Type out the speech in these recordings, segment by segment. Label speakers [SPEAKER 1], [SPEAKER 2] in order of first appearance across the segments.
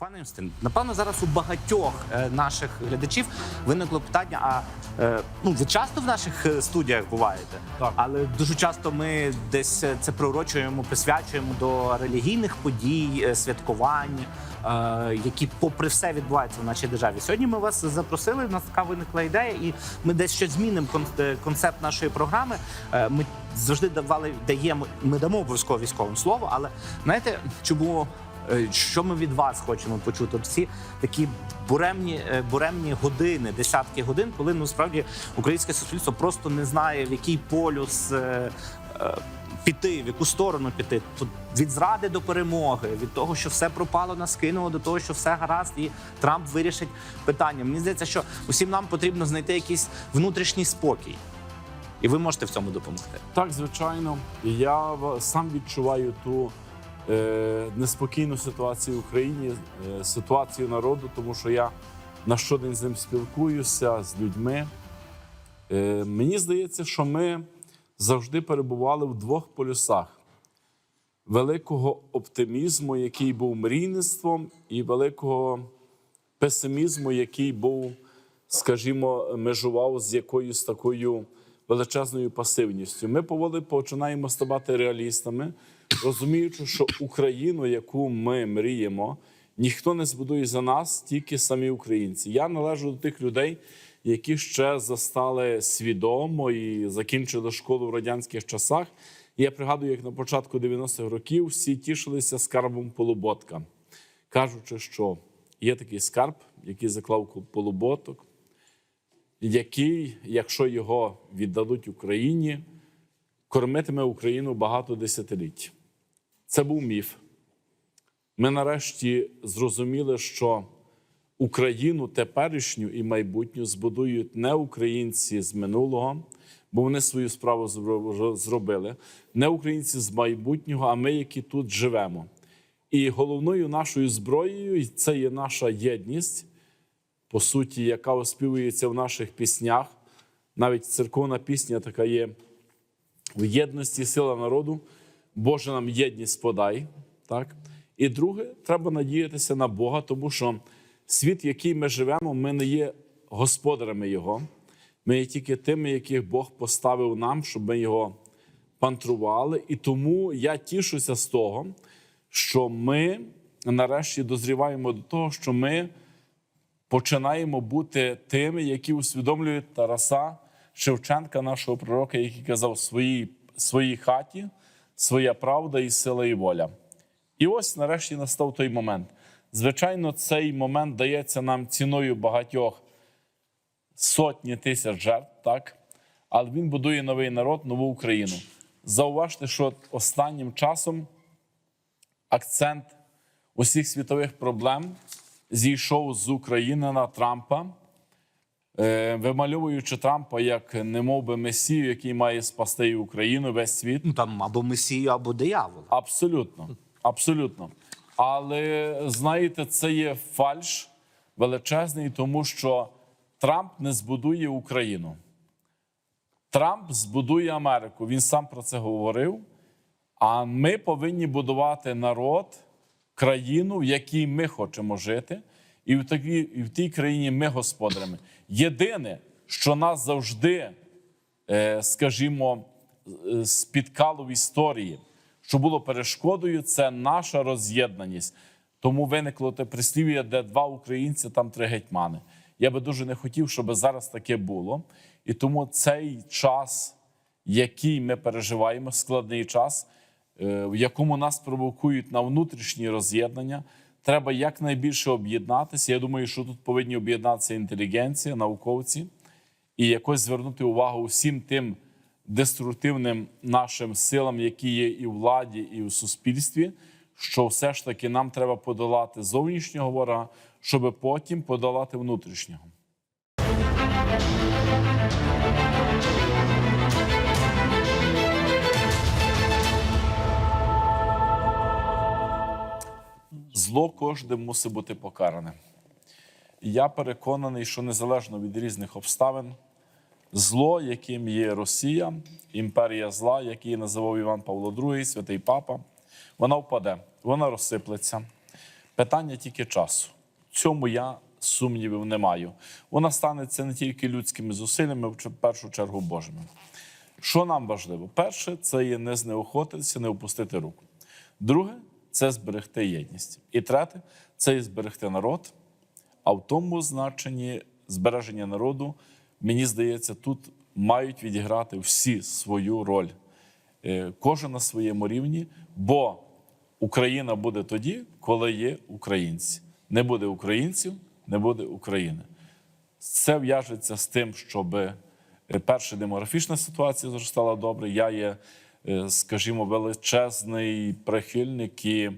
[SPEAKER 1] Пане Юстин, напевно, зараз у багатьох е, наших глядачів виникло питання: а е, ну ви часто в наших е, студіях буваєте?
[SPEAKER 2] Так.
[SPEAKER 1] Але дуже часто ми десь це приурочуємо, присвячуємо до релігійних подій, святкувань, які, попри все, відбуваються в нашій державі. Сьогодні ми вас запросили. У нас така виникла ідея, і ми десь щось змінимо концепт нашої програми. Ми завжди давали, даємо, ми дамо обов'язково військовим слово, але знаєте, чому? Е, Що ми від вас хочемо почути? Всі такі буремні, е, буремні години, десятки годин, коли ну справді українське суспільство просто не знає, в який полюс е, піти, в яку сторону піти. Тут від зради до перемоги, від того, що все пропало, нас кинуло, до того, що все гаразд, і Трамп вирішить питання. Мені здається, що усім нам потрібно знайти якийсь внутрішній спокій, і ви можете в цьому допомогти.
[SPEAKER 2] Так, звичайно, я сам відчуваю ту неспокійну ситуацію в Україні, е, ситуацію народу, тому що я на щодень з ним спілкуюся з людьми. Е, мені здається, що ми завжди перебували в двох полюсах: великого оптимізму, який був мрійництвом, і великого песимізму, який був, скажімо, межував з якоюсь такою величезною пасивністю. Ми поволі починаємо ставати реалістами, розуміючи, що Україну, яку ми мріємо, ніхто не збудує за нас, тільки самі українці. Я належу до тих людей, які ще застали свідомо і закінчили школу в радянських часах. Я пригадую, як на початку 90-х років всі тішилися скарбом Полуботка, кажучи, що є такий скарб, який заклав полуботок, який, якщо його віддадуть Україні, кормитиме Україну багато десятиліть. Це був міф. Ми нарешті зрозуміли, що Україну теперішню і майбутню збудують не українці з минулого, бо вони свою справу зробили, не українці з майбутнього, а ми, які тут живемо. І головною нашою зброєю це є наша єдність, по суті, яка оспівується в наших піснях. Навіть церковна пісня така є в єдності сила народу. Боже нам єдність подай. Так? І друге, треба надіятися на Бога, тому що світ, в який ми живемо, ми не є господарями Його. Ми є тільки тими, яких Бог поставив нам, щоб ми його пантрували. І тому я тішуся з того, що ми нарешті дозріваємо до того, що ми починаємо бути тими, які усвідомлюють Тараса Шевченка, нашого пророка, який казав своїй, своїй хаті, своя правда і сила і воля. І ось нарешті настав той момент. Звичайно, цей момент дається нам ціною багатьох сотні тисяч жертв, так? але він будує новий народ, нову Україну. Зауважте, що останнім часом акцент усіх світових проблем зійшов з України на Трампа, е, вимальовуючи Трампа як немов би месію, який має спасти і Україну, весь світ.
[SPEAKER 1] Ну там або месію, або диявол.
[SPEAKER 2] Абсолютно, абсолютно. Але знаєте, це є фальш величезний, тому що Трамп не збудує Україну. Трамп збудує Америку. Він сам про це говорив. А ми повинні будувати народ, країну, в якій ми хочемо жити, і в такій, і в тій країні ми господарями. Єдине, що нас завжди, е, скажімо, е, спіткало в історії, що було перешкодою, це наша роз'єднаність. Тому виникло те прислів'я, де два українці, там три гетьмани. Я би дуже не хотів, щоб зараз таке було. І тому цей час, який ми переживаємо, складний час, в якому нас провокують на внутрішні роз'єднання, треба якнайбільше об'єднатися. Я думаю, що тут повинні об'єднатися інтелігенція, науковці і якось звернути увагу всім тим деструктивним нашим силам, які є і в владі, і в суспільстві, що все ж таки нам треба подолати зовнішнього ворога, щоб потім подолати внутрішнього. Зло кожне мусить бути покаране. Я переконаний, що незалежно від різних обставин, зло, яким є Росія, імперія зла, який називав Іван Павло II, святий Папа, вона впаде, вона розсиплеться. Питання тільки часу. Цьому я сумнівів не маю. Вона станеться не тільки людськими зусиллями, в першу чергу Божими. Що нам важливо? Перше, це є не знеохотитися, не опустити руку. Друге це зберегти єдність. І третє це і зберегти народ. А в тому значенні збереження народу, мені здається, тут мають відіграти всі свою роль. Е, Кожен на своєму рівні, бо Україна буде тоді, коли є українці. Не буде українців, не буде України. Це в'яжеться з тим, щоб е, перша демографічна ситуація завжди стала добре. Я є, скажімо, величезний прихильник і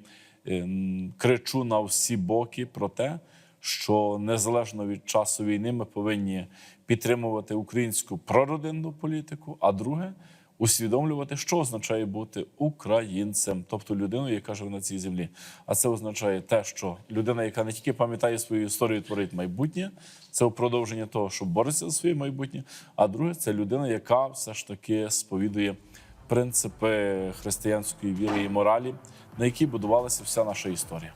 [SPEAKER 2] е, кричу на всі боки про те, що незалежно від часу війни ми повинні підтримувати українську прородинну політику. А друге усвідомлювати, що означає бути українцем, тобто людиною, яка живе на цій землі. А це означає те, що людина, яка не тільки пам'ятає свою історію, творить майбутнє, це продовження того, що бореться за своє майбутнє. А друге, це людина, яка все ж таки сповідує принципи християнської віри і моралі, на які будувалася вся наша історія.